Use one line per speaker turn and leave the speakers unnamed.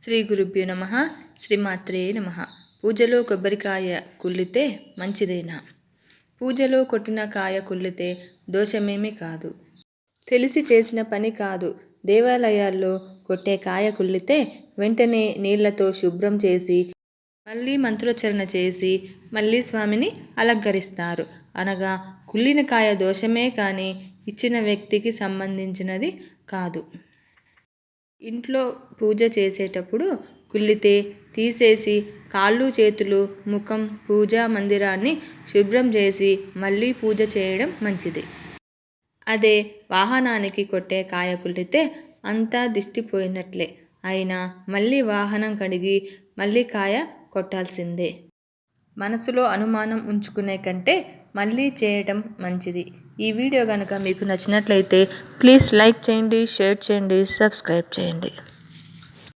శ్రీ గురుభ్యో నమ శ్రీమాత్రే నమ. పూజలో కొబ్బరికాయ కుళ్ళితే మంచిదేనా? పూజలో కొట్టిన కాయ కుళ్ళితే దోషమేమీ కాదు. తెలిసి చేసిన పని కాదు. దేవాలయాల్లో కొట్టే కాయ కుళ్ళితే వెంటనే నీళ్ళతో శుభ్రం చేసి మళ్ళీ మంత్రోచ్చరణ చేసి మళ్ళీ స్వామిని అలంకరిస్తారు. అనగా కుళ్ళిన కాయ దోషమే కానీ ఇచ్చిన వ్యక్తికి సంబంధించినది కాదు. ఇంట్లో పూజ చేసేటప్పుడు కుళ్ళితే తీసేసి కాళ్ళు చేతులు ముఖం పూజా మందిరాన్ని శుభ్రం చేసి మళ్ళీ పూజ చేయడం మంచిది. అదే వాహనానికి కొట్టే కాయ కుళ్ళితే అంతా దిష్టిపోయినట్లే అయినా మళ్ళీ వాహనం కడిగి మళ్ళీ కాయ కొట్టాల్సిందే. మనసులో అనుమానం ఉంచుకునే కంటే మళ్ళీ చేయటం మంచిది. ఈ వీడియో కనుక మీకు నచ్చినట్లయితే ప్లీజ్ లైక్ చేయండి షేర్ చేయండి సబ్స్క్రైబ్ చేయండి.